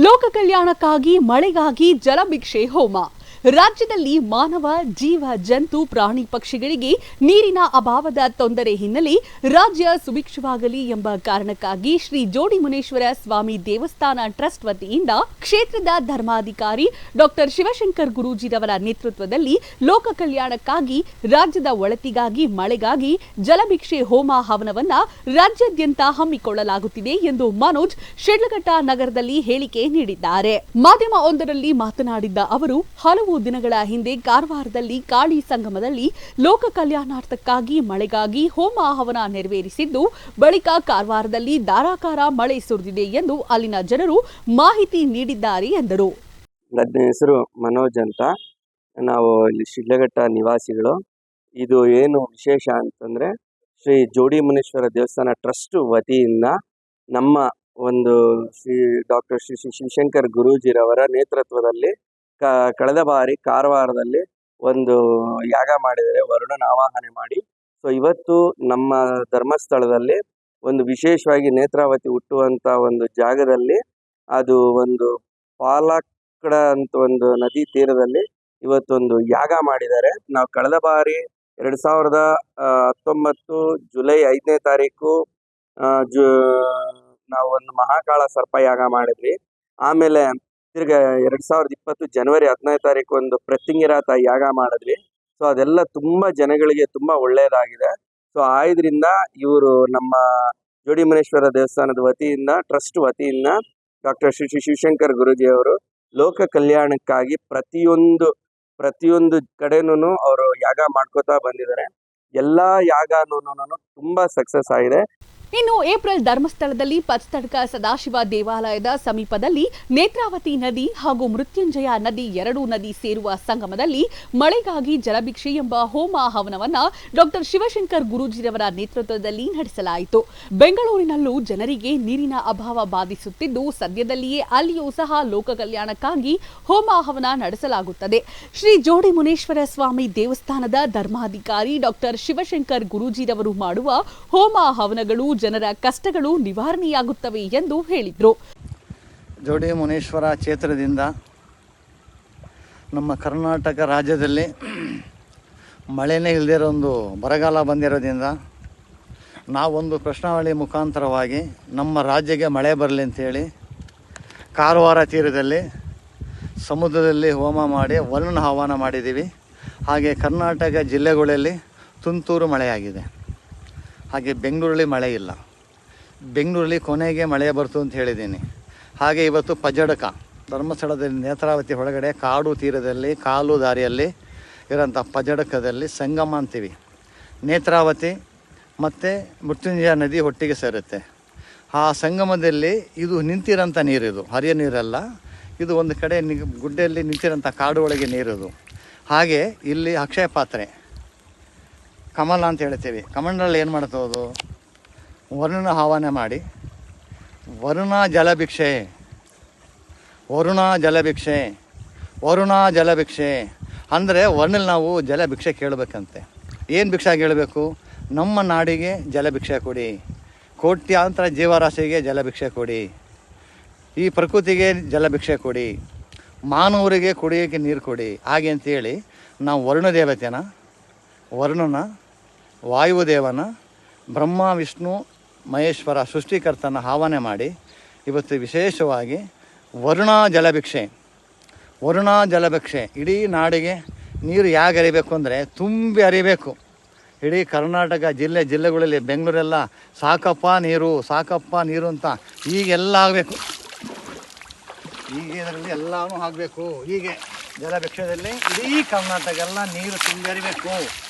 ಲೋಕ ಕಲ್ಯಾಣಕ್ಕಾಗಿ ಮಳೆಗಾಗಿ ಜಲಭಿಕ್ಷೆ ಹೋಮ. ರಾಜ್ಯದಲ್ಲಿ ಮಾನವ ಜೀವ ಜಂತು ಪ್ರಾಣಿ ಪಕ್ಷಿಗಳಿಗೆ ನೀರಿನ ಅಭಾವದ ತೊಂದರೆ ಹಿನ್ನೆಲೆ ರಾಜ್ಯ ಸುಭಿಕ್ಷವಾಗಲಿ ಎಂಬ ಕಾರಣಕ್ಕಾಗಿ ಶ್ರೀ ಜೋಡಿಮುನೇಶ್ವರ ಸ್ವಾಮಿ ದೇವಸ್ಥಾನ ಟ್ರಸ್ಟ್ ವತಿಯಿಂದ ಕ್ಷೇತ್ರದ ಧರ್ಮಾಧಿಕಾರಿ ಡಾಕ್ಟರ್ ಶಿವಶಂಕರ್ ಗುರೂಜಿರವರ ನೇತೃತ್ವದಲ್ಲಿ ಲೋಕ ಕಲ್ಯಾಣಕ್ಕಾಗಿ ರಾಜ್ಯದ ಒಳತಿಗಾಗಿ ಮಳೆಗಾಗಿ ಜಲಭಿಕ್ಷೆ ಹೋಮ ಹವನವನ್ನ ರಾಜ್ಯಾದ್ಯಂತ ಹಮ್ಮಿಕೊಳ್ಳಲಾಗುತ್ತಿದೆ ಎಂದು ಮನೋಜ್ ಶಿಡ್ಲಘಟ್ಟ ನಗರದಲ್ಲಿ ಹೇಳಿಕೆ ನೀಡಿದ್ದಾರೆ. ಮಾಧ್ಯಮ ಒಂದರಲ್ಲಿ ಮಾತನಾಡಿದ್ದ ಅವರು, ಹಲವು ದಿನಗಳ ಹಿಂದೆ ಕಾರವಾರದಲ್ಲಿ ಕಾಳಿ ಸಂಗಮದಲ್ಲಿ ಲೋಕ ಕಲ್ಯಾಣಾರ್ಥಕ್ಕಾಗಿ ಮಳೆಗಾಗಿ ಹೋಮ ಹವನ ನೆರವೇರಿಸಿದ್ದು, ಬಳಿಕ ಕಾರವಾರದಲ್ಲಿ ಧಾರಾಕಾರ ಮಳೆ ಸುರಿದಿದೆ ಎಂದು ಅಲ್ಲಿನ ಜನರು ಮಾಹಿತಿ ನೀಡಿದ್ದಾರೆ ಎಂದರು. ನನ್ನ ಹೆಸರು ಮನೋಜ್ ಅಂತ. ನಾವು ಇಲ್ಲಿ ಶಿಡ್ಲಘಟ್ಟ ನಿವಾಸಿಗಳು. ಇದು ಏನು ವಿಶೇಷ ಅಂತಂದ್ರೆ ಶ್ರೀ ಜೋಡಿ ಮುನೇಶ್ವರ ದೇವಸ್ಥಾನ ಟ್ರಸ್ಟ್ ವತಿಯಿಂದ ನಮ್ಮ ಒಂದು ಶ್ರೀ ಡಾಕ್ಟರ್ ಶ್ರೀ ಶ್ರೀ ಶಿವಶಂಕರ್ ಗುರೂಜಿರವರ ನೇತೃತ್ವದಲ್ಲಿ ಕ, ಕಳೆದ ಬಾರಿ ಕಾರವಾರದಲ್ಲಿ ಒಂದು ಯಾಗ ಮಾಡಿದರೆ ವರುಣನ ಆವಾಹನೆ ಮಾಡಿ. ಸೊ, ಇವತ್ತು ನಮ್ಮ ಧರ್ಮಸ್ಥಳದಲ್ಲಿ ಒಂದು ವಿಶೇಷವಾಗಿ ನೇತ್ರಾವತಿ ಹುಟ್ಟುವಂಥ ಒಂದು ಜಾಗದಲ್ಲಿ ಅದು ಒಂದು ಪಾಲಕ್ಕಡ ಅಂತ ಒಂದು ನದಿ ತೀರದಲ್ಲಿ ಇವತ್ತೊಂದು ಯಾಗ ಮಾಡಿದ್ದಾರೆ. ನಾವು ಕಳೆದ ಬಾರಿ ಎರಡು ಸಾವಿರದ ಹತ್ತೊಂಬತ್ತು ಜುಲೈ ಐದನೇ ತಾರೀಕು ಜು, ನಾವು ಒಂದು ಮಹಾಕಾಳ ಸರ್ಪ ಯಾಗ ಮಾಡಿದ್ವಿ. ಆಮೇಲೆ ತಿರ್ಗಾ ಎರಡು ಸಾವಿರದ ಇಪ್ಪತ್ತು ಜನವರಿ ಹದಿನೈದು ತಾರೀಕು ಒಂದು ಪ್ರತಿಂಗಿರಾತ ಯಾಗ ಮಾಡಿದ್ವಿ. ಸೊ ಅದೆಲ್ಲ ತುಂಬಾ ಜನಗಳಿಗೆ ತುಂಬಾ ಒಳ್ಳೆಯದಾಗಿದೆ. ಸೊ ಆದ್ರಿಂದ ಇವರು ನಮ್ಮ ಜೋಡಿಮನೇಶ್ವರ ದೇವಸ್ಥಾನದ ವತಿಯಿಂದ, ಟ್ರಸ್ಟ್ ವತಿಯಿಂದ ಡಾಕ್ಟರ್ ಶ್ರೀ ಶ್ರೀ ಶಿವಶಂಕರ್ ಗುರುಜಿ ಅವರು ಲೋಕ ಕಲ್ಯಾಣಕ್ಕಾಗಿ ಪ್ರತಿಯೊಂದು ಪ್ರತಿಯೊಂದು ಕಡೆನೂ ಅವರು ಯಾಗ ಮಾಡ್ಕೋತಾ ಬಂದಿದ್ದಾರೆ. ಎಲ್ಲ ಯಾಗನೂ ತುಂಬಾ ಸಕ್ಸಸ್ ಆಗಿದೆ. ಇನ್ನು ಏಪ್ರಿಲ್ ಧರ್ಮಸ್ಥಳದಲ್ಲಿ ಪಚ್ತಡ್ಕ ಸದಾಶಿವ ದೇವಾಲಯದ ಸಮೀಪದಲ್ಲಿ ನೇತ್ರಾವತಿ ನದಿ ಹಾಗೂ ಮೃತ್ಯುಂಜಯ ನದಿ ಎರಡೂ ನದಿ ಸೇರುವ ಸಂಗಮದಲ್ಲಿ ಮಳೆಗಾಗಿ ಜಲಭಿಕ್ಷೆ ಎಂಬ ಹೋಮ ಹವನವನ್ನ ಡಾಕ್ಟರ್ ಶಿವಶಂಕರ್ ಗುರೂಜಿರವರ ನೇತೃತ್ವದಲ್ಲಿ ನಡೆಸಲಾಯಿತು. ಬೆಂಗಳೂರಿನಲ್ಲೂ ಜನರಿಗೆ ನೀರಿನ ಅಭಾವ ಬಾಧಿಸುತ್ತಿದ್ದು, ಸದ್ಯದಲ್ಲಿಯೇ ಅಲ್ಲಿಯೂ ಸಹ ಲೋಕ ಕಲ್ಯಾಣಕ್ಕಾಗಿ ಹೋಮ ಹವನ ನಡೆಸಲಾಗುತ್ತದೆ. ಶ್ರೀ ಜೋಡಿ ಮುನೇಶ್ವರ ಸ್ವಾಮಿ ದೇವಸ್ಥಾನದ ಧರ್ಮಾಧಿಕಾರಿ ಡಾಕ್ಟರ್ ಶಿವಶಂಕರ್ ಗುರೂಜಿರವರು ಮಾಡುವ ಹೋಮ ಹವನಗಳು ಜನರ ಕಷ್ಟಗಳು ನಿವಾರಣೆಯಾಗುತ್ತವೆ ಎಂದು ಹೇಳಿದರು. ಜೋಡಿ ಮುನೇಶ್ವರ ಕ್ಷೇತ್ರದಿಂದ ನಮ್ಮ ಕರ್ನಾಟಕ ರಾಜ್ಯದಲ್ಲಿ ಮಳೆನೇ ಇಲ್ಲದಿರೋ ಒಂದು ಬರಗಾಲ ಬಂದಿರೋದ್ರಿಂದ ನಾವೊಂದು ಪ್ರಶ್ನಾವಳಿ ಮುಖಾಂತರವಾಗಿ ನಮ್ಮ ರಾಜ್ಯಕ್ಕೆ ಮಳೆ ಬರಲಿ ಅಂತೇಳಿ ಕಾರವಾರ ತೀರದಲ್ಲಿ ಸಮುದ್ರದಲ್ಲಿ ಹೋಮ ಮಾಡಿ ವರುಣ ಆಹ್ವಾನ ಮಾಡಿದ್ದೀವಿ. ಹಾಗೆ ಕರ್ನಾಟಕ ಜಿಲ್ಲೆಗಳಲ್ಲಿ ತುಂತುರು ಮಳೆಯಾಗಿದೆ. ಹಾಗೆ ಬೆಂಗಳೂರಲ್ಲಿ ಮಳೆ ಇಲ್ಲ. ಬೆಂಗಳೂರಲ್ಲಿ ಕೊನೆಗೆ ಮಳೆ ಬರ್ತು ಅಂತ ಹೇಳಿದ್ದೀನಿ. ಹಾಗೆ ಇವತ್ತು ಪಜಡಕ, ಧರ್ಮಸ್ಥಳದಲ್ಲಿ ನೇತ್ರಾವತಿ ಒಳಗಡೆ ಕಾಡು ತೀರದಲ್ಲಿ, ಕಾಲು ದಾರಿಯಲ್ಲಿ ಇರೋಂಥ ಪಜಡಕದಲ್ಲಿ ಸಂಗಮ ಅಂತೀವಿ. ನೇತ್ರಾವತಿ ಮತ್ತು ಮೃತ್ಯುಂಜಯ ನದಿ ಒಟ್ಟಿಗೆ ಸೇರುತ್ತೆ. ಆ ಸಂಗಮದಲ್ಲಿ ಇದು ನಿಂತಿರೋಂಥ ನೀರಿದು ಹರಿಯ ನೀರಲ್ಲ. ಇದು ಒಂದು ಕಡೆ ನಿ ಗುಡ್ಡೆಯಲ್ಲಿ ನಿಂತಿರೋಂಥ ಕಾಡು ಒಳಗೆ ನೀರಿದು. ಹಾಗೆ ಇಲ್ಲಿ ಅಕ್ಷಯ ಪಾತ್ರೆ ಕಮಲ ಅಂತ ಹೇಳ್ತೀವಿ. ಕಮಂಡಲ್ಲಿ ಏನು ಮಾಡ್ತೋದು ವರುಣ ಆಹ್ವಾನ ಮಾಡಿ, ವರುಣ ಜಲಭಿಕ್ಷೆ ವರುಣ ಜಲಭಿಕ್ಷೆ ವರುಣ ಜಲಭಿಕ್ಷೆ ಅಂದರೆ ವರ್ಣಲ್ಲಿ ನಾವು ಜಲಭಿಕ್ಷೆ ಕೇಳಬೇಕಂತೆ. ಏನು ಭಿಕ್ಷೆ ಕೇಳಬೇಕು ನಮ್ಮ ನಾಡಿಗೆ ಜಲಭಿಕ್ಷೆ ಕೊಡಿ. ಕೋಟ್ಯಾಂತರ ಜೀವರಾಶಿಗೆ ಜಲಭಿಕ್ಷೆ ಕೊಡಿ. ಈ ಪ್ರಕೃತಿಗೆ ಜಲಭಿಕ್ಷೆ ಕೊಡಿ. ಮಾನವರಿಗೆ ಕುಡಿಯೋಕ್ಕೆ ನೀರು ಕೊಡಿ. ಹಾಗೆ ಅಂತೇಳಿ ನಾವು ವರುಣ ದೇವತೆನ, ವರುಣನ ವಾಯುದೇವನ ಬ್ರಹ್ಮ, ವಿಷ್ಣು, ಮಹೇಶ್ವರ ಸೃಷ್ಟಿಕರ್ತನ ಆಹ್ವಾನ ಮಾಡಿ ಇವತ್ತು ವಿಶೇಷವಾಗಿ ವರುಣ ಜಲಭಿಕ್ಷೆ. ವರುಣ ಜಲಭಿಕ್ಷೆ. ಇಡೀ ನಾಡಿಗೆ ನೀರು ಹೇಗೆ ಹರಿಬೇಕು ಅಂದರೆ ತುಂಬಿ ಹರಿಬೇಕು. ಇಡೀ ಕರ್ನಾಟಕ ಜಿಲ್ಲೆ ಜಿಲ್ಲೆಗಳಲ್ಲಿ ಬೆಂಗಳೂರೆಲ್ಲ ಸಾಕಪ್ಪ ನೀರು ಸಾಕಪ್ಪ ನೀರು ಅಂತ ಈಗೆಲ್ಲ ಆಗಬೇಕು. ಹೀಗೆ ಇದರಲ್ಲಿ ಆಗಬೇಕು. ಹೀಗೆ ಜಲಭಿಕ್ಷದಲ್ಲಿ ಇಡೀ ಕರ್ನಾಟಕ ಎಲ್ಲ ನೀರು ತುಂಬಿ ಹರಿಬೇಕು.